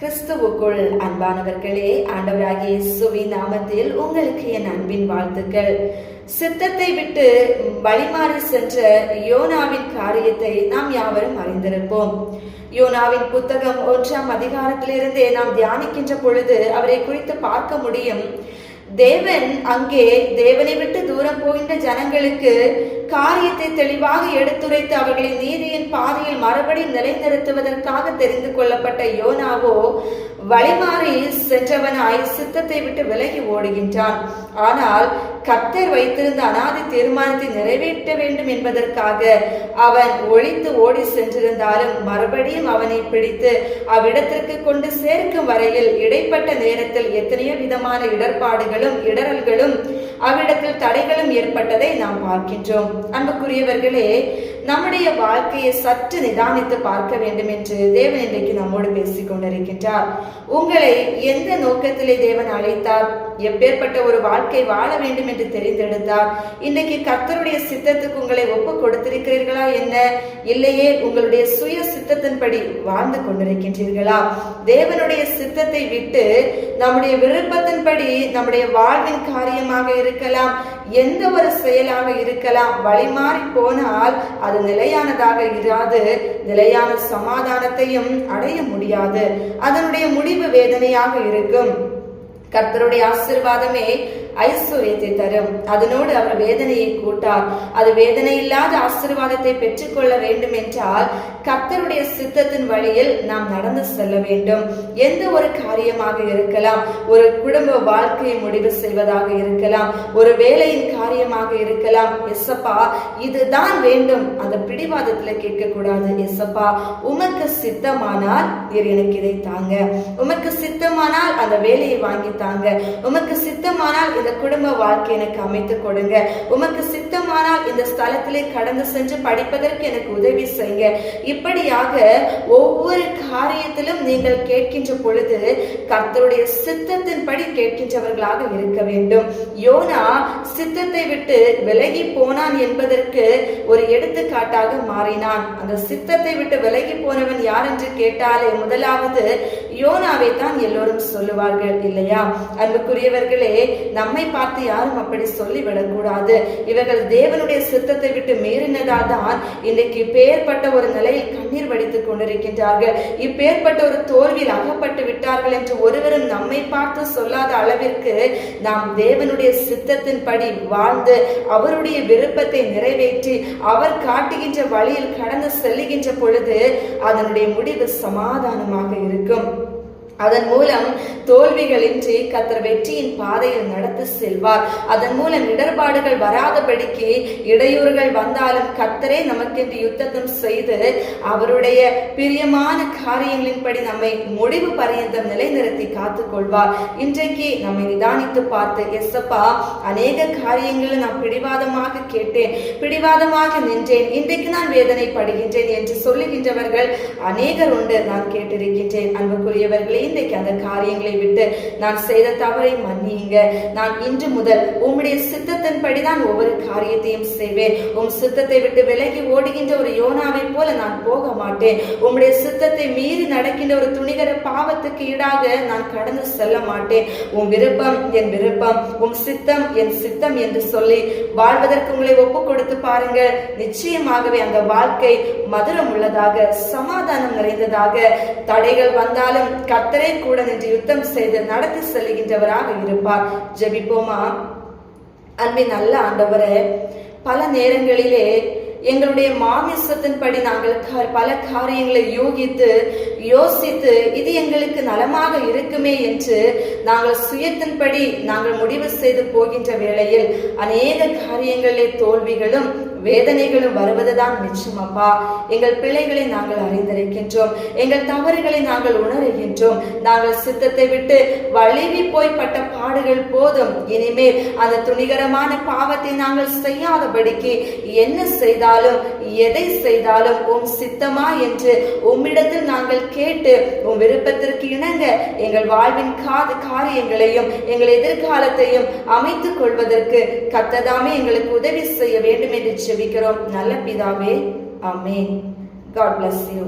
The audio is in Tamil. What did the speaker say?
கிறிஸ்துவுக்குள் அன்பானவர்களே ஆண்டவராகிய இயேசுவின் நாமத்தில் உங்களுக்கு என் அன்பின் வாழ்த்துக்கள். சித்தத்தை விட்டு வழிமாறி சென்ற யோனாவின் காரியத்தை நாம் யாவரும் அறிந்திருப்போம். யோனாவின் புத்தகம் ஒன்றாம் அதிகாரத்திலிருந்தே நாம் தியானிக்கின்ற பொழுது அவரை குறித்து பார்க்க முடியும். தேவன் அங்கே தேவனை விட்டு தூரம் போகின்ற ஜனங்களுக்கு காரியத்தை தெளிவாக எடுத்துரைத்து அவர்களின் நீதியின் பாதையில் மறுபடி நிலைநிறுத்துவதற்காக தெரிந்து கொள்ளப்பட்ட யோனாவோ வழிமாறி சென்றவனாய் சித்தத்தை விட்டு விலகி ஓடுகின்றான். ஆனால் கத்தர் வைத்திருந்த அனாதி தீர்மானத்தை நிறைவேற்ற வேண்டும் என்பதற்காக அவன் ஒழித்து ஓடி சென்றிருந்தாலும் மறுபடியும் அவனை பிடித்து அவ்விடத்திற்கு கொண்டு சேர்க்கும் வரையில் இடைப்பட்ட நேரத்தில் எத்தனையோ விதமான இடர்பாடுகளும் இடரல்களும் அவரிடத்தில் தடைகளும் ஏற்பட்டதை நாம் பார்க்கின்றோம். அன்புக்குரியவர்களே நம்முடைய வாழ்க்கையை சற்று நிதானித்து பார்க்க வேண்டும் என்று தேவன் இன்றைக்கு நம்மோடு பேசிக் கொண்டிருக்கின்றார். உங்களை எந்த நோக்கத்திலே தேவன் அழைத்தார்? எப்பேற்பட்ட ஒரு வாழ்க்கை வாழ வேண்டும் என்று தெரிந்தெடுத்தார்? இன்னைக்கு கர்த்தருடைய சித்தத்துக்கு உங்களை ஒப்பு கொடுத்திருக்கிறீர்களா என்ன? இல்லையே உங்களுடைய சுய சித்தத்தின்படி வாழ்ந்து கொண்டிருக்கின்றீர்களா? தேவனுடைய சித்தத்தை விட்டு நம்முடைய விருப்பத்தின்படி நம்முடைய வாழ்வின் காரியமாக இருக்கலாம் எந்த ஒரு செயலாக இருக்கலாம் வழிமாறி போனால் அது நிலையானதாக இராது. நிலையான சமாதானத்தையும் அடைய முடியாது. அதனுடைய முடிவு வேதனையாக இருக்கும். கர்த்தருடைய ஆசிர்வாதமே ஐஸ்வர்யத்தை தரும். அதனோடு அவர் வேதனையை கூட்டார். அது வேதனை இல்லாத ஆசிர்வாதத்தை பெற்றுக்கொள்ள வேண்டும் என்றால் கர்த்தருடைய சித்தத்தின் வழியில் நாம் நடந்து செல்ல வேண்டும். எந்த ஒரு காரியமாக இருக்கலாம் ஒரு குடும்ப வாழ்க்கையை முடிவு செய்வதாக இருக்கலாம் ஒரு வேலையின் காரியமாக இருக்கலாம் எஸ்ஸப்பா இதுதான் வேண்டும். அந்த பிடிவாதத்துல கேட்கக்கூடாது எஸ்ஸப்பா உமக்கு சித்தமானால் எனக்கு இதை தாங்க. உமக்கு சித்தமானால் அந்த வேலையை வாங்கி தாங்க உமக்கு சித்தமானால் இந்த குடும்ப வாழ்க்கை எனக்கு அமைத்து கொடுங்க. உமக்கு சித்தமானால் இந்த ஸ்தலத்திலே கடந்து சென்று படிப்பதற்கு எனக்கு உதவி செய்யுங்க. இப்படியாக ஒவ்வொரு காரியத்திலும் நீங்கள் கேட்கின்ற பொழுது கர்த்தருடைய சித்தத்தின்படி கேட்கின்றவர்களாக இருக்க வேண்டும். யோனா சித்தத்தை விட்டு விலகி போனான் என்பதற்கு ஒரு எடுத்துக்காட்டாக மாறினான். அந்த சித்தத்தை விட்டு விலகி போனவன் யார் என்று கேட்டாலே முதலாவது யோனாவை தான் எல்லோரும் சொல்லுவார்கள் இல்லையா? அன்புக்குரியவர்களே நம்மை பார்த்து யாரும் அப்படி சொல்லிவிடக்கூடாது. இவர்கள் தேவனுடைய சித்தத்தை விட்டு மீறினதால் தான் இன்றைக்கு பேர்பட்ட ஒரு நிலையில் கண்ணீர் வடித்துக் கொண்டிருக்கின்றார்கள். இப்பேற்பட்ட ஒரு தோல்வியில் அகப்பட்டு விட்டார்கள் என்று ஒருவரும் நம்மை பார்த்து சொல்லாத அளவிற்கு நாம் தேவனுடைய சித்தத்தின்படி வாழ்ந்து அவருடைய விருப்பத்தை நிறைவேற்றி அவர் காட்டுகின்ற வழியில் கடந்து செல்லுகின்ற பொழுது அதனுடைய முடிவு சமாதானமாக இருக்கும். அதன் மூலம் தோல்விகளின்றி கத்தர் வெற்றியின் பாதையில் நடத்தி செல்வார். அதன் மூலம் இடர்பாடுகள் வராதபடிக்கு இடையூறுகள் வந்தாலும் கத்தரே நமக்கென்று யுத்தத்தம் செய்து அவருடைய பிரியமான காரியங்களின்படி நம்மை முடிவு பரியந்தம் நிலைநிறுத்தி காத்துக்கொள்வார். இன்றைக்கு நம்மை நிதானித்து பார்த்து எஸ்அப்பா அநேக காரியங்களை நான் பிடிவாதமாக கேட்டேன் பிடிவாதமாக நின்றேன் இன்றைக்கு நான் வேதனைப்படுகின்றேன் என்று சொல்லுகின்றவர்கள் அநேகர் உண்டு நான் கேட்டிருக்கின்றேன். அன்புக்குரியவர்களே இன்றைக்கு அந்த காரியங்களை விட்டு நான் செய்த தவறை மன்னியுங்க. நான் இன்று முதல் உம்முடைய சித்தத்தின்படி தான் ஒவ்வொரு காரியத்தையும் செய்வேன். உம் சித்தத்தை விட்டு விலகி ஓடுகின்ற ஒரு யோனாவை போல நான் போக மாட்டேன். உம்முடைய சித்தத்தை மீறி நடக்கின்ற ஒரு துணிகர பாவத்துக்கு ஈடாக நான் கடந்து செல்ல மாட்டேன். உன் விருப்பம் என் விருப்பம். உன் சித்தம் என் சித்தம் என்று சொல்லி வாழ்வதற்கு உங்களை ஒப்பு கொடுத்து பாருங்க நிச்சயமாகவே அந்த வாழ்க்கை மதுரம் உள்ளதாக சமாதானம் நிறைந்ததாக தடைகள் வந்தாலும் கத்த கர்த்தரே கூட நின்று யுத்தம் செய்து நடத்தி செல்கின்றவராக இருப்பார். ஜெபிப்போமா? அன்பின் நல்ல ஆண்டவரே பல நேரங்களிலே எங்களுடைய மாமிசத்தின்படி நாங்கள் பல காரியங்களை யூகித்து யோசித்து இது எங்களுக்கு நலமாக இருக்குமே என்று நாங்கள் சுயத்தின்படி நாங்கள் முடிவு செய்து போகின்ற வேளையில் அநேக காரியங்களிலே தோல்விகளும் வேதனைகளும் வருவதுதான் நிச்சயம் அப்பா. எங்கள் பிள்ளைகளை நாங்கள் அறிந்திருக்கின்றோம். எங்கள் தவறுகளை நாங்கள் உணர்கின்றோம். நாங்கள் சித்தத்தை விட்டு வழிவி போய் பட்ட பாடுகள் போதும். இனிமேல் அந்த துணிகரமான பாவத்தை நாங்கள் செய்யாதபடிக்கு என்ன செய்தாலும் எதை செய்தாலும் உம் சித்தமா என்று உம்மிடத்தில் நாங்கள் கேட்டு உம் விருப்பத்திற்கு இணங்க எங்கள் வாழ்வின் காது காரியங்களையும் எங்கள் எதிர்காலத்தையும் அமைத்துக் கொள்வதற்கு கத்ததாமே எங்களுக்கு உதவி செய்ய வேண்டும் என்று ஜெபிக்கிறோம். நல்ல பிதாவே ஆமென். God bless you